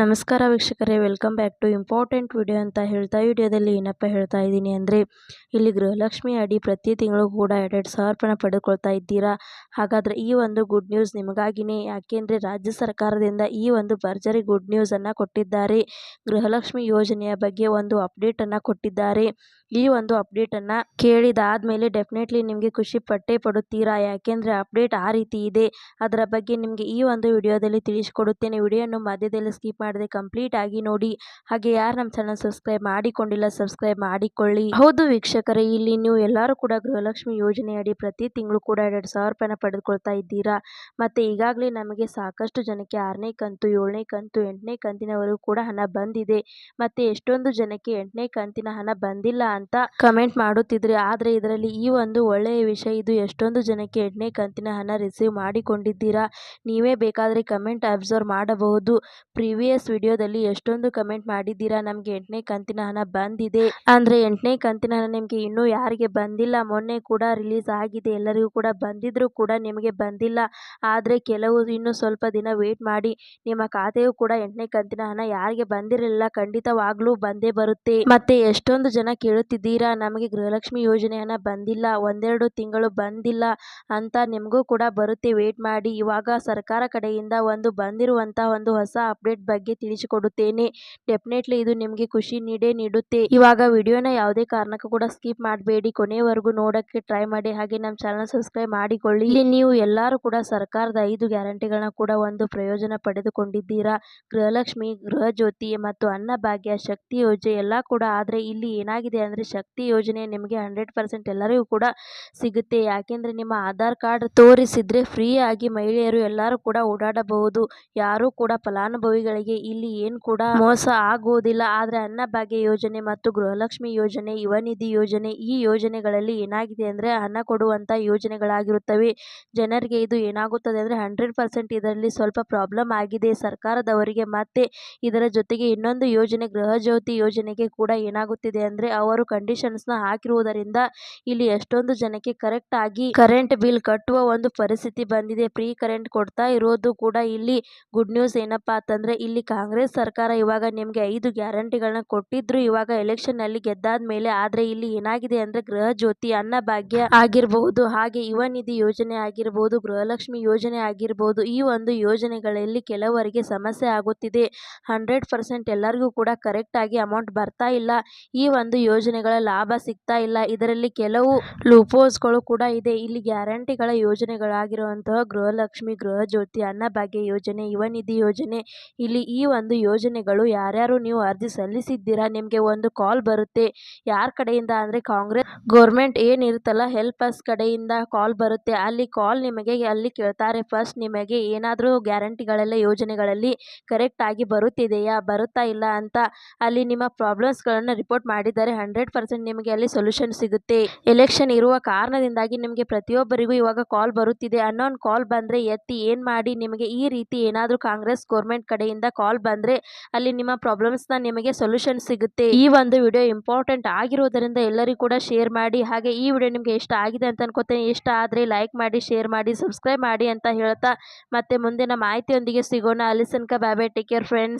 ನಮಸ್ಕಾರ ವೀಕ್ಷಕರೇ, welcome back to important video ಅಂತ ಹೇಳ್ತಾ ವಿಡಿಯೋದಲ್ಲಿ ಏನಪ್ಪ ಹೇಳ್ತಾ ಇದ್ದೀನಿ ಅಂದರೆ, ಇಲ್ಲಿ ಗೃಹಲಕ್ಷ್ಮಿ ಅಡಿ ಪ್ರತಿ ತಿಂಗಳು ಕೂಡ ಎರಡೆರಡು ಸಾವಿರ ರೂಪಾಯಿನ ಪಡೆದುಕೊಳ್ತಾ ಇದ್ದೀರಾ? ಹಾಗಾದರೆ ಈ ಒಂದು ಗುಡ್ ನ್ಯೂಸ್ ನಿಮಗಾಗಿನೇ, ಯಾಕೆಂದರೆ ರಾಜ್ಯ ಸರ್ಕಾರದಿಂದ ಈ ಒಂದು ಭರ್ಜರಿ ಗುಡ್ ನ್ಯೂಸನ್ನು ಕೊಟ್ಟಿದ್ದಾರೆ. ಗೃಹಲಕ್ಷ್ಮಿ ಯೋಜನೆಯ ಬಗ್ಗೆ ಒಂದು ಅಪ್ಡೇಟನ್ನು ಕೊಟ್ಟಿದ್ದಾರೆ. ಈ ಒಂದು ಅಪ್ಡೇಟನ್ನು ಕೇಳಿದಾದ್ಮೇಲೆ ಡೆಫಿನೆಟ್ಲಿ ನಿಮಗೆ ಖುಷಿ ಪಟ್ಟೆ ಪಡುತ್ತೀರಾ? ಯಾಕೆಂದರೆ ಅಪ್ಡೇಟ್ ಆ ರೀತಿ ಇದೆ. ಅದರ ಬಗ್ಗೆ ನಿಮಗೆ ಈ ಒಂದು ವಿಡಿಯೋದಲ್ಲಿ ತಿಳಿಸಿಕೊಡುತ್ತೇನೆ. ವಿಡಿಯೋನು ಮಧ್ಯದಲ್ಲಿ ಸ್ಕಿಪ್ ಮಾಡದೆ ಕಂಪ್ಲೀಟ್ ಆಗಿ ನೋಡಿ. ಹಾಗೆ ಯಾರು ನಮ್ಮ ಚಾನಲ್ ಸಬ್ಸ್ಕ್ರೈಬ್ ಮಾಡಿಕೊಂಡಿಲ್ಲ ಸಬ್ಸ್ಕ್ರೈಬ್ ಮಾಡಿಕೊಳ್ಳಿ. ಹೌದು ವೀಕ್ಷಕರೇ, ಇಲ್ಲಿ ನೀವು ಎಲ್ಲರೂ ಕೂಡ ಗೃಹಲಕ್ಷ್ಮಿ ಯೋಜನೆಯಡಿ ಪ್ರತಿ ತಿಂಗಳು ಕೂಡ ಎರಡು ಸಾವಿರ ರೂಪಾಯಿನ ಪಡೆದುಕೊಳ್ತಾ ಇದ್ದೀರಾ? ಮತ್ತು ಈಗಾಗಲೇ ನಮಗೆ ಸಾಕಷ್ಟು ಜನಕ್ಕೆ ಆರನೇ ಕಂತು, ಏಳನೇ ಕಂತು, ಎಂಟನೇ ಕಂತಿನವರೆಗೂ ಕೂಡ ಹಣ ಬಂದಿದೆ. ಮತ್ತು ಎಷ್ಟೊಂದು ಜನಕ್ಕೆ ಎಂಟನೇ ಕಂತಿನ ಹಣ ಬಂದಿಲ್ಲ ಅಂತ ಕಮೆಂಟ್ ಮಾಡುತ್ತಿದ್ರಿ. ಆದ್ರೆ ಇದರಲ್ಲಿ ಈ ಒಂದು ಒಳ್ಳೆಯ ವಿಷಯ, ಇದು ಎಷ್ಟೊಂದು ಜನಕ್ಕೆ ಎಂಟನೇ ಕಂತಿನ ಹಣ ರಿಸೀವ್ ಮಾಡಿಕೊಂಡಿದ್ದೀರಾ? ನೀವೇ ಬೇಕಾದರೆ ಕಮೆಂಟ್ ಅಬ್ಸರ್ವ್ ಮಾಡಬಹುದು. ಪ್ರೀವಿಯಸ್ ವಿಡಿಯೋದಲ್ಲಿ ಎಷ್ಟೊಂದು ಕಮೆಂಟ್ ಮಾಡಿದ್ದೀರಾ? ನಮಗೆ ಎಂಟನೇ ಕಂತಿನ ಹಣ ಬಂದಿದೆ. ಅಂದರೆ ಎಂಟನೇ ಕಂತಿನ ಹಣ ನಿಮಗೆ ಇನ್ನೂ ಯಾರಿಗೆ ಬಂದಿಲ್ಲ? ಮೊನ್ನೆ ಕೂಡ ರಿಲೀಸ್ ಆಗಿದೆ. ಎಲ್ಲರಿಗೂ ಕೂಡ ಬಂದಿದ್ರೂ ಕೂಡ ನಿಮಗೆ ಬಂದಿಲ್ಲ. ಆದರೆ ಕೆಲವು ಇನ್ನೂ ಸ್ವಲ್ಪ ದಿನ ವೇಟ್ ಮಾಡಿ. ನಿಮ್ಮ ಖಾತೆಯೂ ಕೂಡ ಎಂಟನೇ ಕಂತಿನ ಹಣ ಯಾರಿಗೆ ಬಂದಿರಲಿಲ್ಲ? ಖಂಡಿತವಾಗ್ಲೂ ಬಂದೇ ಬರುತ್ತೆ. ಮತ್ತೆ ಎಷ್ಟೊಂದು ಜನ ಕೇಳುತ್ತಿದ್ದೀರಾ ನಮಗೆ ಗೃಹಲಕ್ಷ್ಮಿ ಯೋಜನೆಯನ್ನ ಬಂದಿಲ್ಲ, ಒಂದೆರಡು ತಿಂಗಳು ಬಂದಿಲ್ಲ ಅಂತ ನಿಮಗೂ ಕೂಡ ಬರುತ್ತೆ. ವೇಟ್ ಮಾಡಿ. ಇವಾಗ ಸರ್ಕಾರ ಕಡೆಯಿಂದ ಒಂದು ಬಂದಿರುವಂಥ ಒಂದು ಹೊಸ ಅಪ್ಡೇಟ್ ಬಗ್ಗೆ ತಿಳಿಸಿಕೊಡುತ್ತೇನೆ. ಡೆಫಿನೆಟ್ಲಿ ಇದು ನಿಮಗೆ ಖುಷಿ ನೀಡೇ ನೀಡುತ್ತೆ. ಇವಾಗ ವಿಡಿಯೋನ ಯಾವುದೇ ಕಾರಣಕ್ಕೂ ಕೂಡ ಸ್ಕಿಪ್ ಮಾಡಬೇಡಿ. ಕೊನೆಯವರೆಗೂ ನೋಡೋಕ್ಕೆ ಟ್ರೈ ಮಾಡಿ. ಹಾಗೆ ನಮ್ಮ ಚಾನಲ್ ಸಬ್ಸ್ಕ್ರೈಬ್ ಮಾಡಿಕೊಳ್ಳಿ. ಇಲ್ಲಿ ನೀವು ಎಲ್ಲರೂ ಕೂಡ ಸರ್ಕಾರದ ಐದು ಗ್ಯಾರಂಟಿಗಳನ್ನ ಕೂಡ ಒಂದು ಪ್ರಯೋಜನ ಪಡೆದುಕೊಂಡಿದ್ದೀರಾ? ಗೃಹಲಕ್ಷ್ಮಿ ಗೃಹ ಜ್ಯೋತಿ ಮತ್ತು ಅನ್ನಭಾಗ್ಯ ಶಕ್ತಿ ಯೋಜನೆ ಎಲ್ಲ ಕೂಡ ಆದರೆ ಇಲ್ಲಿ ಏನಾಗಿದೆ ಅಂದರೆ ಶಕ್ತಿ ಯೋಜನೆ ನಿಮಗೆ ಹಂಡ್ರೆಡ್ ಪರ್ಸೆಂಟ್ ಎಲ್ಲರಿಗೂ ಕೂಡ ಸಿಗುತ್ತೆ. ಯಾಕೆಂದರೆ ನಿಮ್ಮ ಆಧಾರ್ ಕಾರ್ಡ್ ತೋರಿಸಿದ್ರೆ ಫ್ರೀ ಆಗಿ ಮಹಿಳೆಯರು ಎಲ್ಲರೂ ಕೂಡ ಓಡಾಡಬಹುದು. ಯಾರೂ ಕೂಡ ಫಲಾನುಭವಿಗಳಿಗೆ ಇಲ್ಲಿ ಏನು ಕೂಡ ಮೋಸ ಆಗುವುದಿಲ್ಲ. ಆದರೆ ಅನ್ನಭಾಗ್ಯ ಯೋಜನೆ ಮತ್ತು ಗೃಹಲಕ್ಷ್ಮಿ ಯೋಜನೆ, ಯುವನಿಧಿ ಯೋಜನೆ ಈ ಯೋಜನೆಗಳಲ್ಲಿ ಏನಾಗಿದೆ ಅಂದರೆ ಹಣ ಕೊಡುವಂಥ ಯೋಜನೆಗಳಾಗಿರುತ್ತವೆ. ಜನರಿಗೆ ಇದು ಏನಾಗುತ್ತದೆ ಅಂದರೆ ಹಂಡ್ರೆಡ್ ಪರ್ಸೆಂಟ್ ಇದರಲ್ಲಿ ಸ್ವಲ್ಪ ಪ್ರಾಬ್ಲಮ್ ಆಗಿದೆ. ಸರ್ಕಾರದವರಿಗೆ ಮತ್ತೆ ಇದರ ಜೊತೆಗೆ ಇನ್ನೊಂದು ಯೋಜನೆ ಗೃಹ ಜ್ಯೋತಿ ಯೋಜನೆಗೆ ಕೂಡ ಏನಾಗುತ್ತಿದೆ ಅಂದರೆ ಅವರು ಕಂಡೀಷನ್ಸ್ನ ಹಾಕಿರುವುದರಿಂದ ಇಲ್ಲಿ ಎಷ್ಟೊಂದು ಜನಕ್ಕೆ ಕರೆಕ್ಟ್ ಆಗಿ ಕರೆಂಟ್ ಬಿಲ್ ಕಟ್ಟುವ ಒಂದು ಪರಿಸ್ಥಿತಿ ಬಂದಿದೆ. ಫ್ರೀ ಕರೆಂಟ್ ಕೊಡ್ತಾ ಇರೋದು ಕೂಡ ಇಲ್ಲಿ ಗುಡ್ ನ್ಯೂಸ್ ಏನಪ್ಪಾ ಅಂತಂದ್ರೆ ಇಲ್ಲಿ ಕಾಂಗ್ರೆಸ್ ಸರ್ಕಾರ ಇವಾಗ ನಿಮಗೆ ಐದು ಗ್ಯಾರಂಟಿಗಳನ್ನ ಕೊಟ್ಟಿದ್ರು. ಇವಾಗ ಎಲೆಕ್ಷನ್ನಲ್ಲಿ ಗೆದ್ದಾದ ಮೇಲೆ ಆದ್ರೆ ಇಲ್ಲಿ ಏನಾಗಿದೆ ಅಂದ್ರೆ ಗೃಹ ಜ್ಯೋತಿ ಅನ್ನಭಾಗ್ಯ ಆಗಿರಬಹುದು ಹಾಗೆ ಯುವ ನಿಧಿ ಯೋಜನೆ ಆಗಿರಬಹುದು ಗೃಹಲಕ್ಷ್ಮಿ ಯೋಜನೆ ಆಗಿರಬಹುದು ಈ ಒಂದು ಯೋಜನೆಗಳಲ್ಲಿ ಕೆಲವರಿಗೆ ಸಮಸ್ಯೆ ಆಗುತ್ತಿದೆ. ಹಂಡ್ರೆಡ್ ಪರ್ಸೆಂಟ್ ಎಲ್ಲರಿಗೂ ಕೂಡ ಕರೆಕ್ಟ್ ಆಗಿ ಅಮೌಂಟ್ ಬರ್ತಾ ಇಲ್ಲ. ಈ ಒಂದು ಯೋಜನೆಗಳ ಲಾಭ ಸಿಗ್ತಾ ಇಲ್ಲ. ಇದರಲ್ಲಿ ಕೆಲವು ಲೂಪೋಸ್ಗಳು ಕೂಡ ಇದೆ. ಇಲ್ಲಿ ಗ್ಯಾರಂಟಿಗಳ ಯೋಜನೆಗಳಾಗಿರುವಂತಹ ಗೃಹಲಕ್ಷ್ಮಿ, ಗೃಹ ಜ್ಯೋತಿ ಅನ್ನಭಾಗ್ಯ ಯೋಜನೆ, ಯುವ ನಿಧಿ ಯೋಜನೆ. ಇಲ್ಲಿ ಈ ಒಂದು ಯೋಜನೆಗಳು ಯಾರ್ಯಾರು ನೀವು ಅರ್ಜಿ ಸಲ್ಲಿಸಿದ್ದೀರಾ? ನಿಮಗೆ ಒಂದು ಕಾಲ್ ಬರುತ್ತೆ. ಯಾರ ಕಡೆಯಿಂದ ಅಂದರೆ ಕಾಂಗ್ರೆಸ್ ಗೌರ್ಮೆಂಟ್ ಏನಿರುತ್ತಲ್ಲ ಹೆಲ್ಪ್ ಅಸ್ ಕಡೆಯಿಂದ ಕಾಲ್ ಬರುತ್ತೆ. ಅಲ್ಲಿ ಕಾಲ್ ನಿಮಗೆ, ಅಲ್ಲಿ ಕೇಳ್ತಾರೆ. ಫಸ್ಟ್ ನಿಮಗೆ ಏನಾದರೂ ಗ್ಯಾರಂಟಿಗಳೆಲ್ಲ ಯೋಜನೆಗಳಲ್ಲಿ ಕರೆಕ್ಟ್ ಆಗಿ ಬರುತ್ತಿದೆಯಾ, ಬರುತ್ತಾ ಇಲ್ಲ ಅಂತ ಅಲ್ಲಿ ನಿಮ್ಮ ಪ್ರಾಬ್ಲಮ್ಸ್ಗಳನ್ನು ರಿಪೋರ್ಟ್ ಮಾಡಿದರೆ ಹಂಡ್ರೆಡ್ ಪರ್ಸೆಂಟ್ ನಿಮಗೆ ಅಲ್ಲಿ ಸೊಲ್ಯೂಷನ್ ಸಿಗುತ್ತೆ. ಎಲೆಕ್ಷನ್ ಇರುವ ಕಾರಣದಿಂದಾಗಿ ನಿಮಗೆ ಪ್ರತಿಯೊಬ್ಬರಿಗೂ ಇವಾಗ ಕಾಲ್ ಬರುತ್ತಿದೆ. ಅನ್ನೋನ್ ಕಾಲ್ ಬಂದರೆ ಎತ್ತಿ ಏನು ಮಾಡಿ ನಿಮಗೆ ಈ ರೀತಿ ಏನಾದರೂ ಕಾಂಗ್ರೆಸ್ ಗೌರ್ಮೆಂಟ್ ಕಡೆಯಿಂದ ಕಾಲ್ ಬಂದರೆ ಅಲ್ಲಿ ನಿಮ್ಮ ಪ್ರಾಬ್ಲಮ್ಸ್ನ ನಿಮಗೆ ಸೊಲ್ಯೂಷನ್ ಸಿಗುತ್ತೆ. ಈ ಒಂದು ವಿಡಿಯೋ ಇಂಪಾರ್ಟೆಂಟ್ ಆಗಿರೋದರಿಂದ ಎಲ್ಲರಿಗೂ ಕೂಡ ಶೇರ್ ಮಾಡಿ. ಹಾಗೆ ಈ ವಿಡಿಯೋ ನಿಮಗೆ ಇಷ್ಟ ಆಗಿದೆ ಅಂತ ಅನ್ಕೋತೇನೆ. ಇಷ್ಟ ಆದರೆ ಲೈಕ್ ಮಾಡಿ ಶೇರ್ ಮಾಡಿ ಸಬ್ಸ್ಕ್ರೈಬ್ ಮಾಡಿ ಅಂತ ಹೇಳ್ತಾ ಮತ್ತೆ ಮುಂದಿನ ಮಾಹಿತಿಯೊಂದಿಗೆ ಸಿಗೋಣ. ಅಲ್ಲಿ ತನಕ ಬಾಯ್ ಟೇಕ್ ಕೇರ್ ಫ್ರೆಂಡ್ಸ್